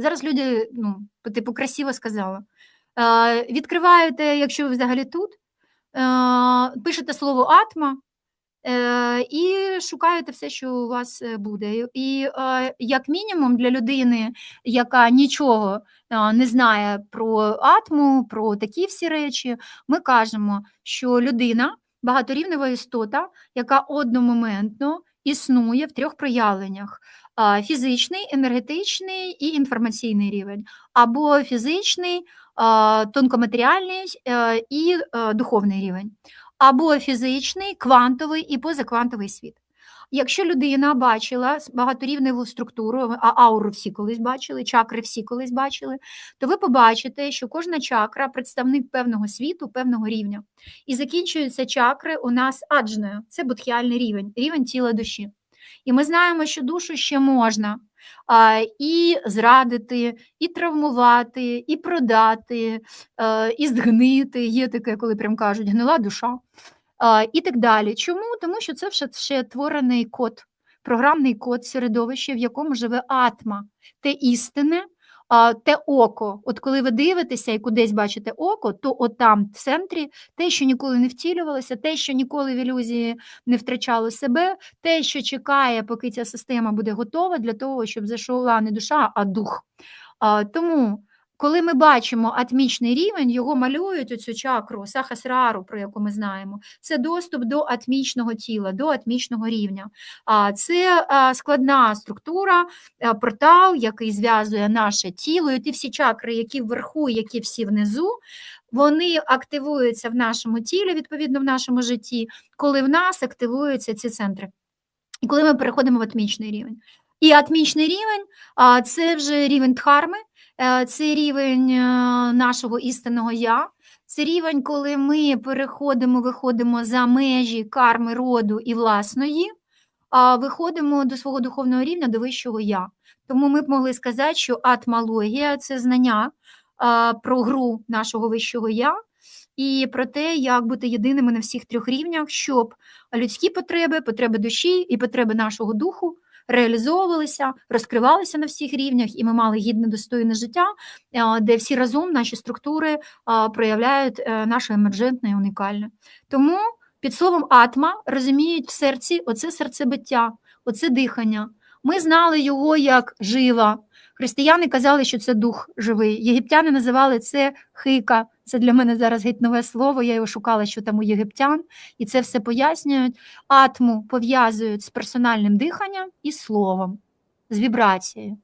Зараз люди, ну, типу, красиво сказала. Е, відкриваєте, якщо ви взагалі тут, е, пишете слово атма е, і шукаєте все, що у вас е, буде. І е, як мінімум для людини, яка нічого е, не знає про атму, про такі всі речі, ми кажемо, що людина багаторівнева істота, яка одномоментно існує в трьох проявленнях: фізичний, енергетичний і інформаційний рівень, або фізичний, тонкоматеріальний е, і е, духовний рівень, або фізичний, квантовий і позаквантовий світ. Якщо людина бачила багаторівневу структуру, а ауру всі колись бачили, чакри всі колись бачили, то ви побачите, що кожна чакра представник певного світу, певного рівня. І закінчуються чакри у нас аджною, це будхіальний рівень, рівень тіла душі. І ми знаємо, що душу ще можна і зрадити, і травмувати, і продати, е, і згнити. Є таке, коли прям кажуть, гнила душа. І так далі. Чому? Тому що це все ще творений код, програмний код середовища, в якому живе атма, те істинне, а, те око. От коли ви дивитеся і кудись бачите око, то от в центрі те, що ніколи не втілювалося, те, що ніколи в ілюзії не втрачало себе, те, що чекає, поки ця система буде готова для того, щоб зайшла не душа, а дух. Тому, коли ми бачимо атмічний рівень, його малюють оцю чакру, сахасрару, про яку ми знаємо, це доступ до атмічного тіла, до атмічного рівня. А це складна структура, портал, який зв'язує наше тіло, і ті всі чакри, які вверху, які всі внизу, вони активуються в нашому тілі, відповідно, в нашому житті, коли в нас активуються ці центри. І коли ми переходимо в атмічний рівень. І атмічний рівень це вже рівень дхарми, це рівень е, нашого істинного я. Це рівень, коли ми переходимо, виходимо за межі карми роду і власної, а виходимо до свого духовного рівня, до вищого я. Тому ми б могли сказати, що атмологія це знання про гру нашого вищого я і про те, як бути єдиними на всіх трьох рівнях, щоб людські потреби, потреби душі і потреби нашого духу реалізовувалися, розкривалися на всіх рівнях, і ми мали гідне достойне життя, де всі разом наші структури проявляють е, наше емерджентне і унікальне. Тому під словом атма розуміють в серці оце серцебиття, оце дихання. Ми знали його як жива. Християни казали, що це дух живий. Єгиптяни називали це хика. Це для мене зараз геть нове слово. Я його шукала, що там у єгиптян, і це все пояснюють. Атму пов'язують з персональним диханням і словом, з вібрацією.